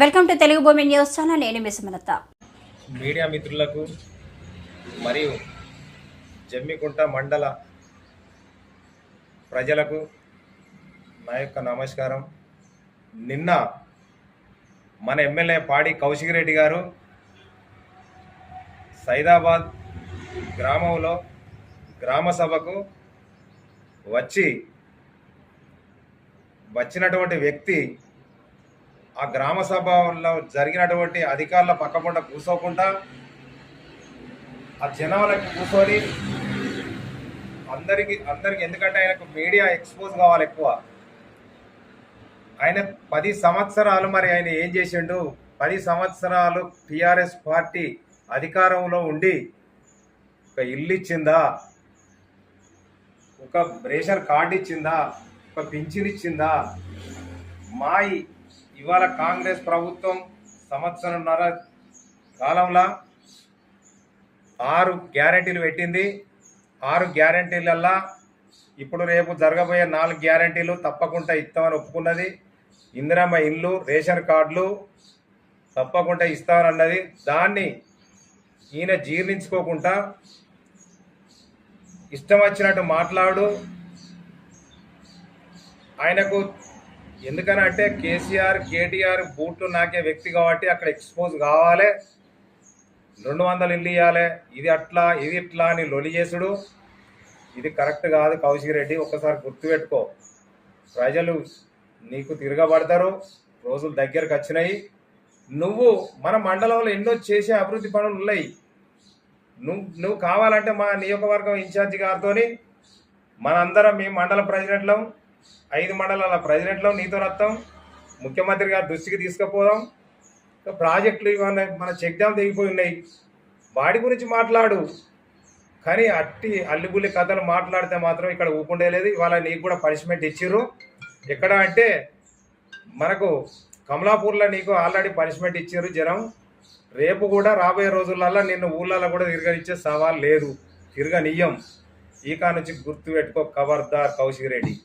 Welcome to Telugu భూమి news channel. నేను మీ Sumalatha. Media మిత్రులకు మరియు జమ్మికుంట మండల ప్రజలకు నా యొక్క నమస్కారం. నిన్న మన ఎమ్మెల్యే పాడి కౌశిక్ రెడ్డి గారు సైదాబాద్ గ్రామంలో గ్రామ సభకు వచ్చి వచ్చినటువంటి వ్యక్తి ఆ గ్రామ సభలో జరిగినటువంటి అధికారుల పక్కకుండా కూర్చోకుండా ఆ జనాలకి కూర్చొని అందరికి అందరికి ఎందుకంటే ఆయనకు మీడియా ఎక్స్పోజ్ కావాలి ఎక్కువ. ఆయన పది సంవత్సరాలు మరి ఆయన ఏం చేసిండు? పది సంవత్సరాలు టిఆర్ఎస్ పార్టీ అధికారంలో ఉండి ఒక ఇల్లు ఇచ్చిందా? ఒక రేషన్ కార్డు ఇచ్చిందా? ఒక ఇచ్చిందా? మాయి ఇవాళ కాంగ్రెస్ ప్రభుత్వం సంవత్సరంన్నర కాలంలో ఆరు గ్యారంటీలు పెట్టింది. ఆరు గ్యారంటీలల్లా ఇప్పుడు రేపు జరగబోయే నాలుగు గ్యారంటీలు తప్పకుండా ఇస్తామని ఒప్పుకున్నది. ఇందిరమ్మ ఇల్లు రేషన్ కార్డులు తప్పకుండా ఇస్తామన్నది దాన్ని ఈయన జీర్ణించుకోకుండా ఇష్టం వచ్చినట్టు మాట్లాడు ఆయనకు ఎందుకనంటే కేసీఆర్ కేటీఆర్ బూట్లు నాకే వ్యక్తి కాబట్టి అక్కడ ఎక్స్పోజ్ కావాలి. రెండు వందలు ఇల్లు ఇవ్వాలి ఇది అట్లా ఇది ఇట్లా అని లొలి చేసుడు. ఇది కరెక్ట్ కాదు కౌశిక్ రెడ్డి. ఒక్కసారి గుర్తుపెట్టుకో ప్రజలు నీకు తిరగబడతారు. రోజులు దగ్గరకు వచ్చినాయి. నువ్వు మన మండలంలో ఎన్నో చేసే అభివృద్ధి పనులు ఉన్నాయి. నువ్వు నువ్వు కావాలంటే మా నియోజకవర్గం ఇన్ఛార్జి గారితో మనందరం మీ మండల ప్రజలెట్లం ఐదు మండలాల ప్రెసిడెంట్లో నీతో రత్తం ముఖ్యమంత్రి గారి దృష్టికి తీసుకుపోదాం. ప్రాజెక్టులు ఇవన్నీ మన చెక్ డ్యామ్ తెగిపోయి ఉన్నాయి. వాడి గురించి మాట్లాడు. కానీ అట్టి అల్లిబుల్లి కథలు మాట్లాడితే మాత్రం ఇక్కడ ఊపుండే లేదు. ఇవాళ నీకు కూడా పనిష్మెంట్ ఇచ్చిర్రు. ఎక్కడ అంటే మనకు కమలాపూర్లో నీకు ఆల్రెడీ పనిష్మెంట్ ఇచ్చారు జనం. రేపు కూడా రాబోయే రోజులలో నిన్ను ఊళ్ళలో కూడా తిరగనిచ్చే సవాల్ లేదు. తిరగనియ్యం. ఈ కా నుంచి గుర్తు పెట్టుకో కవర్దార్ కౌశిక్ రెడ్డి.